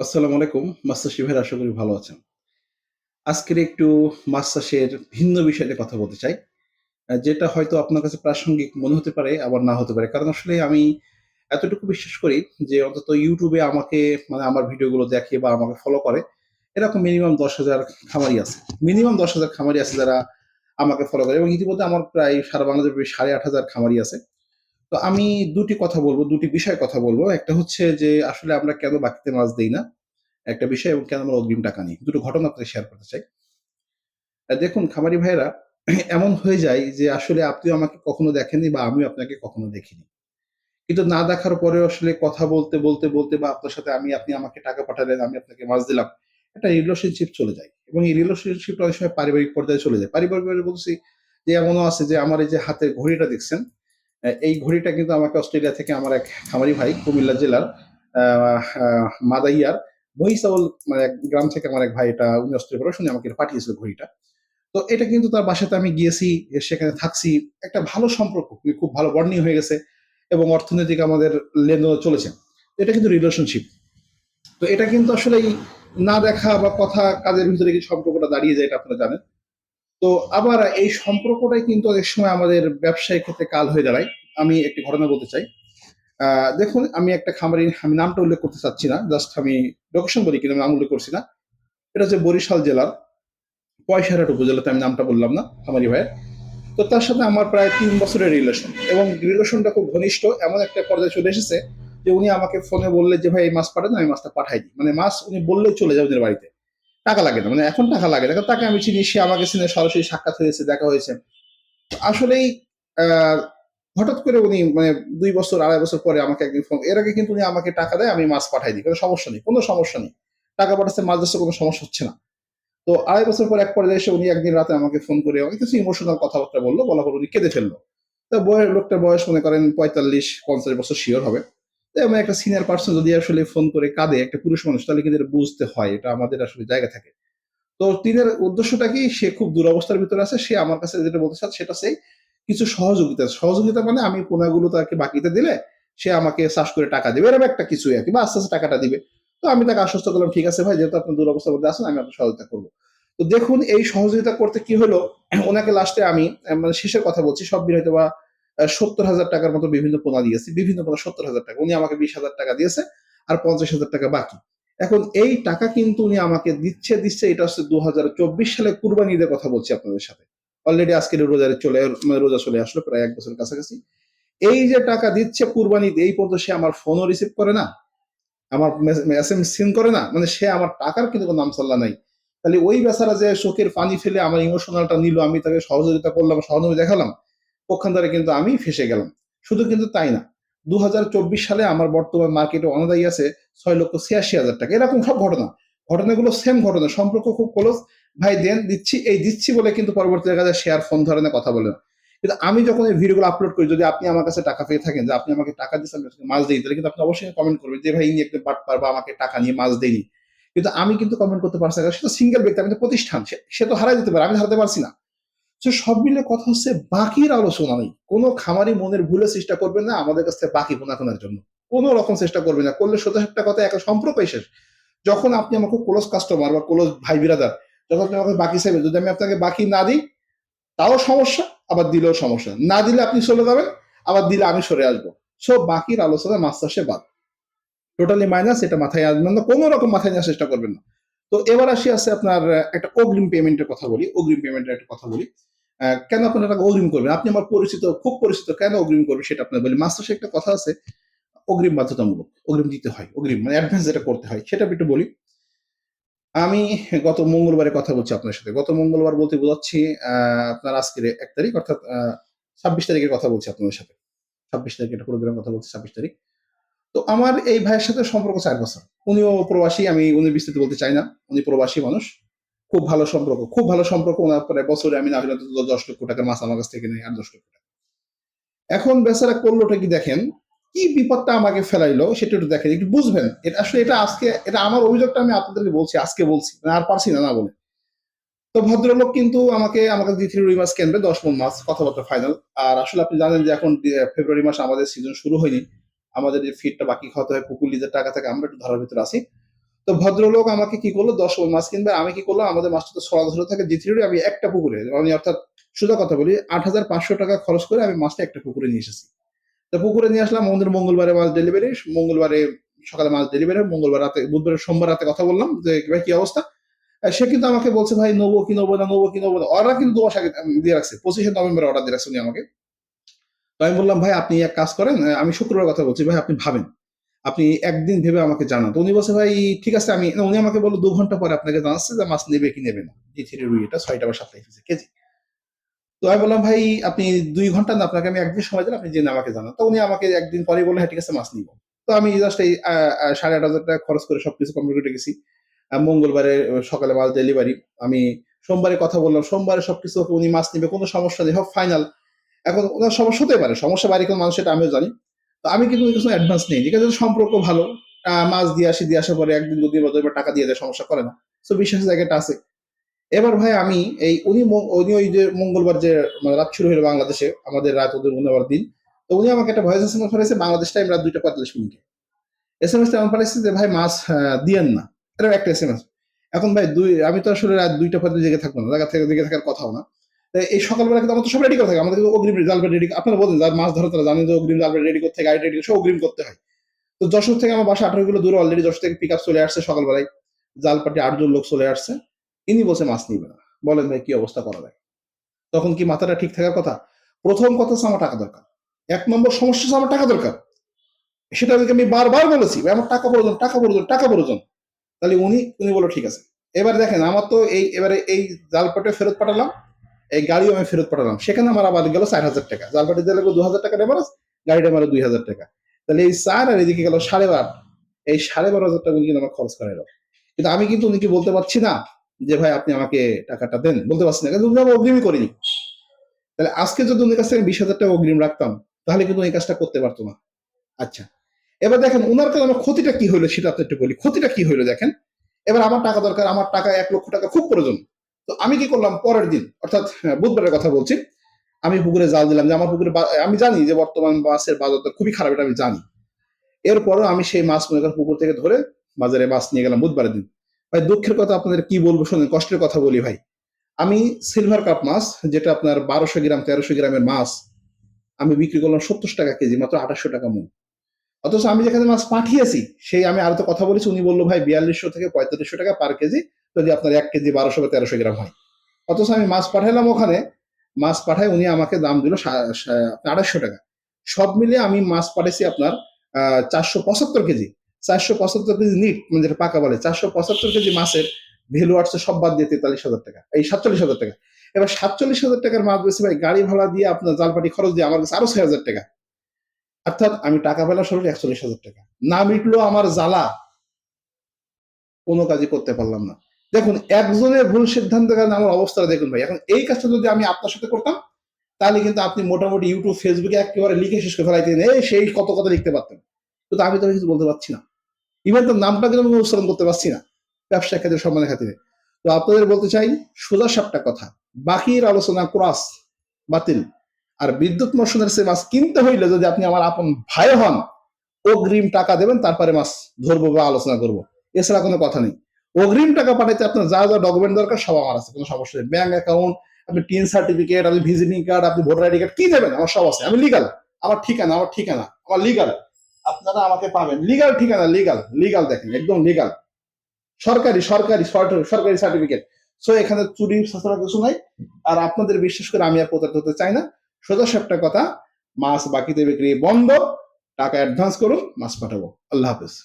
আসসালামু আলাইকুম। মাস্টার ভাইরা আশা করি ভালো আছেন। আজকের একটু চাষের ভিন্ন বিষয় কথা বলতে চাই। যেটা হয়তো আপনার কাছে প্রাসঙ্গিক মনে হতে পারে, আবার না হতে পারে। কারণ আসলে আমি এতটুকু বিশ্বাস করি যে অন্তত ইউটিউবে আমাকে মানে আমার ভিডিওগুলো দেখে বা আমাকে ফলো করে, এরকম মিনিমাম ১০,০০০ খামারি আছে। মিনিমাম ১০,০০০ খামারি আছে যারা আমাকে ফলো করে এবং ইতিমধ্যে আমার প্রায় সারা বাংলাদেশে ৮,৫০০ খামারি আছে। তো আমি দুটি কথা বলব, ২ টি বিষয়ে কথা বলব একটা হচ্ছে যে আসলে আমরা কেন বাকিতে মাছ দেই না? একটা বিষয় এবং কেন আমরা অগ্রিম টাকা নিই। দুটো ঘটনা আপনাকে শেয়ার করতে চাই। দেখুন খামারি ভাইয়েরা এমন হয়ে যায় যে আসলে আপনিও আমাকে কখনো দেখেননি বা আমিও আপনাকে কখনো দেখিনি। কিন্তু না দেখার পরে আসলে কথা বলতে, বলতে, বলতে বা আপনার সাথে আমি আপনি আমাকে টাকা পাঠালেন, আমি আপনাকে মাছ দিলাম। একটা রিলেশনশিপ চলে যায় এবং এই রিলেশনশিপটা অনেক সময় পারিবারিক পর্যায়ে চলে যায়। পারিবারিক বলতেছি যে এমনও আছে যে আমার এই যে হাতের ঘড়িটা দেখছেন, এই ঘড়িটা কিন্তু আমাকে অস্ট্রেলিয়া থেকে আমার এক খামারি ভাই কুমিল্লা জেলার মাদাইয়ার মহিষাউল মানে গ্রাম থেকে আমার এক ভাই এটা উনি অস্ট্রেলিয়া করে শুনে আমাকে পাঠিয়েছিল ঘড়িটা। তো এটা কিন্তু তার বাসাতে আমি গিয়েছি, সেখানে থাকছি। একটা ভালো সম্পর্ক, খুব ভালো বন্ডিং হয়ে গেছে এবং অর্থনৈতিক আমাদের লেনদেন চলেছে। এটা কিন্তু রিলেশনশিপ। তো এটা কিন্তু আসলেই না দেখা বা কথা কাজের ভিতরে কি সম্পর্কটা দাঁড়িয়ে যায় এটা আপনারা জানেন। তো আবার এই সম্পর্কটাই কিন্তু অনেক সময় আমাদের ব্যবসায়িক ক্ষেত্রে কাল হয়ে দাঁড়ায়। আমি একটি ঘটনা বলতে চাই। দেখুন আমি একটা খামারি আমি নামটা উল্লেখ করতে চাচ্ছি না। জাস্ট আমি লোকেশন বলি কিন্তু নাম উল্লেখ করছি না। এটা হচ্ছে বরিশাল জেলার পয়সারহাট উপজেলাতে আমি নামটা বললাম না খামারি ভাইয়ের। তো তার সাথে আমার প্রায় তিন বছরের রিলেশন এবং রিলেশনটা খুব ঘনিষ্ঠ। এমন একটা পর্যায়ে চলে এসেছে যে উনি আমাকে ফোনে বললে যে, "ভাই এই মাছ পাঠান" আমি মাছটা পাঠাই দিই। মানে মাছ উনি বললেই চলে যায় ওদের বাড়িতে। টাকা লাগে না। মানে এখন টাকা লাগে না। তাকে আমি চিনি, সে আমাকে চিনে, সরাসরি সাক্ষাৎ হয়েছে, দেখা হয়েছে। আসলেই হঠাৎ করে উনি মানে দুই বছর ২.৫ বছর পরে আমাকে একদিন ফোন এর আগে কিন্তু উনি আমাকে টাকা দেয়, আমি মাছ পাঠাই দিই। কোনো সমস্যা নেই, কোনো সমস্যা নেই। টাকা পাঠাচ্ছে, মাছ যাচ্ছে কোনো সমস্যা হচ্ছে না। তো ২.৫ বছর পর এক পর্যায়ে এসে উনি একদিন রাতে আমাকে ফোন করে অনেক কিছু ইমোশনাল কথাবার্তা বলল বলা পর উনি কেঁদে ফেলল তো বয় লোকটার বয়স মনে করেন ৪৫-৫০ বছর শিওর হবে। তো এমন একটা সিনিয়র পারসন যদি আসলে ফোন করে কাঁদে একটা পুরুষ মানুষ তাহলে কিন্তু বুঝতে হয়। এটা আমাদের আসলে জায়গা থাকে। তো তিনের উদ্দেশ্যটা কি? সে খুব দুরবস্থার ভিতরে আছে। সে আমার কাছে যেটা বলতে চাচ্ছে সেটা হচ্ছে কিছু সহযোগিতা। সহযোগিতা মানে আমি পোনাগুলো তাকে বাকিতে দিলে সে আমাকে চাষ করে টাকা দিবে। এরকম একটা কিছুই আরকি বা আস্তে, আস্তে টাকাটা দিবে। তো আমি তাকে আশ্বস্ত করলাম, "ঠিক আছে ভাই যেহেতু আপনি দুরবস্থার মধ্যে আছেন আমি আপনার সহযোগিতা করব তো দেখুন এই সহযোগিতা করতে কি হলো? ওনাকে লাস্টে আমি মানে শেষের কথা বলছি সব মিলে হয়তোবা আ ৳৭০,০০০ মতো বিভিন্ন পোনা দিয়েছি। বিভিন্ন পোনা ৳৭০,০০০ উনি আমাকে ৳২০,০০০ দিয়েছে আর ৳৫০,০০০ বাকি। এখন এই টাকা কিন্তু উনি আমাকে দিচ্ছে, দিচ্ছে এটা হচ্ছে ২০২৪ সালে কুরবানি ঈদের কথা বলছি আপনাদের সাথে। অলরেডি আজকের রোজা চলে মানে রোজা চলে আসলো প্রায় এক বছরের কাছাকাছি। এই যে টাকা দিচ্ছে কুরবানি এই পর্যন্ত সে আমার ফোনও রিসিভ করে না। আমার মেস এসএমএস সিন করে না। মানে সে আমার টাকার কিন্তু কোন নামসাল্লা নাই। তাহলে ওই বেচারা যে চোখের পানি ফেলে আমার ইমোশনালটা নিল, আমি তাকে সহযোগিতা করলাম, সহানুভূতি দেখালাম। পক্ষান্তরে কিন্তু আমি ফেঁসে গেলাম। শুধু কিন্তু তাই না। ২০২৪ সালে আমার বর্তমান মার্কেটে অনাদায়ী আছে ৳৬,৮৬,০০০ এরকম সব ঘটনা। ঘটনাগুলো সেম ঘটনা। সম্পর্ক খুব ক্লোজ। ভাই দেন, দিচ্ছি, এই দিচ্ছি বলে কিন্তু পরবর্তী দেখা যায় আর ফোন ধরে না, কথা বলে না। কিন্তু আমি যখন এই ভিডিওগুলো আপলোড করি, যদি আপনি আমার কাছে টাকা পেয়ে থাকেন যে আপনি আমাকে টাকা দিচ্ছেন, মাছ দেই, তাহলে কিন্তু আপনি অবশ্যই কমেন্ট করবেন যে, "ভাই ইনি একটা বাটপার বা আমাকে টাকা নিয়ে মাছ দেয়নি।" কিন্তু আমি কিন্তু কমেন্ট করতে পারছি না। কারণ সে তো সিঙ্গেল ব্যক্তি, আমি প্রতিষ্ঠান। সে তো হারাই যেতে পারে, আমি হারাতে পারছি না। সো সব মিলে কথা হচ্ছে বাকির আলোচনা নেই। কোন খামারি মনের ভুলে চেষ্টা করবেন না আমাদের কাছ বাকি পোনা কেনার জন্য। কোন রকম চেষ্টা করবেন না। করলে সোজা একটা কথা একটা সম্পর্কই শেষ। যখন আপনি খুব ক্লোজ কাস্টমার বা ক্লোজ ভাই বিরাদার, যখন আপনি আমাকে বাকি চাইবেন, যদি আমি আপনাকে বাকি না দিই, তাও সমস্যা, আবার দিলেও সমস্যা। না দিলে আপনি চলে যাবেন, আবার দিলে আমি সরে আসব। সো বাকির আলোচনা মাছ চাষে বাদ। টোটালি মাইনাস এটা মাথায় আসবেন না। কোন রকম মাথায় নেওয়ার চেষ্টা করবেন না। তো এবার আসি আছে আপনার একটা অগ্রিম পেমেন্টের কথা বলি। অগ্রিম পেমেন্টের একটা কথা বলি। কেন আপনারা টাকা অগ্রিম করবেন? আপনি আমার পরিচিত, খুব পরিচিত। কেন অগ্রিম করবেন সেটা আপনার বলি। চাষে একটা কথা আছে, অগ্রিম বাধ্যতামূলক। অগ্রিম দিতে হয়। অগ্রিম মানে অ্যাডভান্স যেটা করতে হয় সেটা একটু বলি। আমি গত মঙ্গলবারে কথা বলছি আপনার সাথে। গত মঙ্গলবার বলতে বোঝাচ্ছি আপনার আজকের এক তারিখ অর্থাৎ ২৬ তারিখের কথা বলছি আপনাদের সাথে। ২৬ তারিখে একটা প্রোগ্রামের কথা বলছি ২৬ তারিখ। তো আমার এই ভাইয়ের সাথে সম্পর্ক ৪ বছর। উনিও প্রবাসী, আমি উনি বিস্তারিত বলতে চাই না। উনি প্রবাসী মানুষ। খুব ভালো সম্পর্ক। খুব ভালো সম্পর্ক উনার প্রায় বছরে আমি না হলে অন্তত ৳১০,০০,০০০ মাছ আমার কাছ থেকে নেয়, ৳৮-১০,০০,০০০ এখন বেচারা করলোটা কি দেখেন, কি বিপদটা আমাকে ফেলাইলো সেটা একটু দেখেন, একটু বুঝবেন। এটা আসলে এটা আজকে এটা আমার অভিযোগটা আমি আপনাদেরকে বলছি, আজকে বলছি। মানে আর পারছি না, না বলে। তো ভদ্রলোক কিন্তু আমাকে আমাকে দ্বিতীয় রুই মাছ কিনবে ১০ মণ মাছ, কথাবার্তা ফাইনাল। আর আসলে আপনি জানেন যে এখন ফেব্রুয়ারি মাস আমাদের সিজন শুরু হয়নি। আমাদের যে ফিডটা বাকি খাওয়াতে হয়, পুকুর লিজের টাকা থাকে, আমরা একটু ধরার ভিতরে আছি। তো ভদ্রলোক আমাকে কি করল? দশ মাছ কিনবে, আমি কি করলাম? আমাদের মাছটা তো ছড়া ধরে থাকে জিথিরি আমি একটা পুকুরে, আমি অর্থাৎ সোজা কথা বলি, আট হাজার পাঁচশো টাকা খরচ করে আমি মাছটা একটা পুকুরে নিয়ে এসেছি। তো পুকুরে নিয়ে আসলাম আমাদের মঙ্গলবারে মাছ ডেলিভারি মঙ্গলবারে সকালে মাছ ডেলিভারি মঙ্গলবার রাতে, বুধবার, সোমবার রাতে কথা বললাম যে, ভাই, কি অবস্থা? সে কিন্তু আমাকে বলছে, ভাই, নেব কি নেব না, নেব কি নেব না? অর্ডার কিন্তু দু মাস আগে দিয়ে রাখছে, পঁচিশে নভেম্বরে অর্ডার দিয়ে রাখছে উনি আমাকে। তো আমি বললাম, ভাই, আপনি এক কাজ করেন আমি শুক্রবার কথা বলছি, ভাই, আপনি ভাবেন। আপনি একদিন ভেবে আমাকে জানান। তো উনি বলছে, ভাই, ঠিক আছে, আমি উনি আমাকে বলল, দু ঘণ্টা পরে আপনাকে জানাচ্ছে যে মাছ নেবে কি নেবে না। জি থ্রি রুই এটা ছয়টা বা সাতটা পিসে কেজি। তো আমি বললাম, ভাই, আপনি দুই ঘণ্টা না, আপনাকে আমি একদিন সময় দিলাম, আপনি জেনে আমাকে জানান। তো উনি আমাকে একদিন পরে বললেন হ্যাঁ ঠিক আছে, মাছ নিব। তো আমি জাস্ট এই সাড়ে আট হাজার টাকা খরচ করে সবকিছু কমপ্লিট করে গেছি। মঙ্গলবারে, সকালে মাছ ডেলিভারি আমি সোমবারে কথা বললাম, সোমবারে সবকিছু, উনি মাছ নিবে, কোনো সমস্যা নেই, হোক ফাইনাল এখন ওনার সমস্যা হতে পারে। সমস্যা বাড়ি কোনো মানুষ সেটা আমিও জানি। তো আমি কিন্তু কিছু অ্যাডভান্স নেই। ঠিক আছে সম্পর্ক ভালো মাছ দিয়ে আসি, দিয়ে আসার পরে একদিন, দুদিন বা টাকা দিয়ে দেয়, সমস্যা করে না। তো বিশ্বাসের জায়গাটা আছে। এবার ভাই আমি এই, উনি উনি ওই যে মঙ্গলবার যে মানে রাত শুরু হলো বাংলাদেশে, আমাদের রাত ওদের মঙ্গলবার দিন, তো উনি আমাকে একটা ভয়েস এস এম এস পাঠাইছে বাংলাদেশ টাইম রাত দুইটা পঁয়তাল্লিশ মিনিটে। এস এম এস এমন পাঠাইছে যে, ভাই, মাছ দিয়েন না। এটা একটা এস এম এস এখন ভাই, দুই, আমি তো আসলে রাত দুইটা পঁয়তাল্লিশ জেগে থাকব না। জায়গা থেকে, জেগে থাকার কথাও না। এই সকালবেলা কিন্তু আমাদের সব রেডি করে থাকে। আমাদের কিন্তু অগ্রিম জালবেট রেডি আপনারা বলেন যার মাছ ধরে তারা জানেন যে অগ্রিম জালবেট রেডি করতে গাড়ি রেডি সব অগ্রিম করতে হয়। তো যশোর থেকে আমার বাসা আঠারো কিলো দূরে অলরেডি যশোর থেকে পিক আপ চলে আসছে সকালবেলায়। জালপাটি আটজন লোক চলে আসছে। ইনি বসে মাছ নিবে না। বলেন, ভাই, কি অবস্থা করা যায়? তখন কি মাথাটা ঠিক থাকার কথা? প্রথম কথা হচ্ছে, আমার টাকা দরকার। এক নম্বর সমস্যা হচ্ছে, আমার টাকা দরকার। সেটা আমি বারবার বলেছি আমার টাকা প্রয়োজন টাকা প্রয়োজন টাকা প্রয়োজন। তাহলে উনি উনি বলো ঠিক আছে। এবার দেখেন, আমার তো এই এবারে এই জালপাটে ফেরত পাঠালাম। এই গাড়িও আমি ফেরত পাঠালাম। সেখানে আমার আবার গেল চার হাজার টাকা। জালপাটি দিলে দু হাজার টাকা ডেমারেজ গাড়িটা আমার দুই হাজার টাকা। তাহলে এই চার আর এদিকে গেল সাড়ে বার। এই সাড়ে বারো হাজার টাকা কিন্তু আমার খরচ করে এলো। কিন্তু আমি কিন্তু উনিকে বলতে পারছি না যে, ভাই, আপনি আমাকে টাকাটা দেন? বলতে পারছি না। কিন্তু উনি আমার অগ্রিমই করিনি। তাহলে আজকে যদি উনি কাছ থেকে বিশ হাজার টাকা অগ্রিম রাখতাম, তাহলে কিন্তু এই কাজটা করতে পারতো না। আচ্ছা। এবার দেখেন ওনার কাছে আমার ক্ষতিটা কি হলো সেটা আপনি একটু বলি। ক্ষতিটা কি হলো দেখেন? এবার আমার টাকা দরকার, আমার টাকা এক লক্ষ টাকা খুব প্রয়োজন। তো আমি কি করলাম? পরের দিন অর্থাৎ হ্যাঁ, বুধবারের কথা বলছি আমি পুকুরে জাল দিলাম যে আমার পুকুরে আমি জানি যে বর্তমান মাছের বাজার খুবই খারাপ এটা আমি জানি। এরপরও আমি সেই মাছ মনে পুকুর থেকে ধরে বাজারে মাছ নিয়ে গেলাম বুধবারের দিন। ভাই দুঃখের কথা আপনাদের কি বলব শোনেন কষ্টের কথা বলি ভাই। আমি সিলভার কাপ মাছ যেটা আপনার বারোশো গ্রাম তেরোশো গ্রামের মাছ আমি বিক্রি করলাম সত্তর টাকা কেজি মাত্র আঠাশশো টাকা মূল। অথচ আমি যেখানে মাছ পাঠিয়েছি সেই আমি আরও তো কথা বলেছি উনি বলল ভাই বিয়াল্লিশশো থেকে পঁয়তাল্লিশশো টাকা পার কেজি যদি আপনার এক কেজি বারোশো বা তেরোশো গ্রাম হয়। অথচ আমি মাছ পাঠালাম ওখানে, মাছ পাঠায় উনি আমাকে দাম দিল আড়াইশো টাকা। সব মিলিয়ে আমি মাছ পাঠিয়েছি আপনার চারশো পঁচাত্তর কেজি। চারশো পঁচাত্তর কেজি নিট মানে যেটা পাকা বলে, চারশো পঁচাত্তর কেজি মাছের ভ্যালু আসছে সব বাদ দিয়ে তেতাল্লিশ হাজার টাকা, এই সাতচল্লিশ হাজার টাকা। এবার সাতচল্লিশ হাজার টাকার মাছ বেশি ভাই, গাড়ি ভাড়া দিয়ে আপনার জালপাটি খরচ দিয়ে আমার কাছে আরও ছয় হাজার টাকা। অর্থাৎ আমি টাকা পেলাম সরাসরি একচল্লিশ হাজার টাকা। না মিটলো আমার জ্বালা কোনো কাজই করতে পারলাম না। দেখুন, একজনের ভুল সিদ্ধান্তের কারণে আমার অবস্থাটা দেখুন ভাই। এখন এই কাজটা যদি আমি আপনার সাথে করতাম, তাহলে কিন্তু আপনি মোটামুটি ইউটিউব ফেসবুকে একেবারে লিখে শেষ করে ফেলাইতেন। এই সেই কত কথা লিখতে পারতেন। কিন্তু আমি তো কিছু বলতে পারছি না। ইভেন তো কিন্তু আমি উচ্চারণ করতে পারছি না, ব্যবসা ক্ষেত্রে সম্মানের খাতিরে। তো আপনাদের বলতে চাই, সোজা সাপটা কথা, বাকির আলোচনা ক্রস, বাতিল। আর বিদ্যুৎ মশনের সে মাছ কিনতে হইলে যদি আপনি আমার আপন ভাই হন, অগ্রিম টাকা দেবেন, তারপরে মাছ ধরবো বা আলোচনা করব। এছাড়া কোনো কথা নেই। অগ্রিম টাকা পাঠাইতে আপনার যা যা ডকুমেন্ট দরকার সব আমার আছে, কোনো সমস্যা নেই। ব্যাংক অ্যাকাউন্ট আপনি টিন সার্টিফিকেট আপনি ভিজিটিং কার্ড আপনি ভোটার আইডি কার্ড কি দেবেন? আমার সব আছে। আমি লিগাল আমার ঠিকানা আমার ঠিকানা। আমার লিগাল আপনারা আমাকে পাবেন। লিগাল ঠিকানা লিগাল লিগাল দেখেন, একদম লিগাল সরকারি সরকারি, সরকারি- সার্টিফিকেট সো এখানে চুরি সাঁচড়া কিছু নাই। আর আপনাদের বিশেষ করে আমি আর প্রতারিত হতে চাই না। সোজা সাপটা কথা, মাছ বাকিতে বিক্রি বন্ধ, টাকা অ্যাডভান্স করুন, মাছ পাঠাবো। আল্লাহ হাফেজ।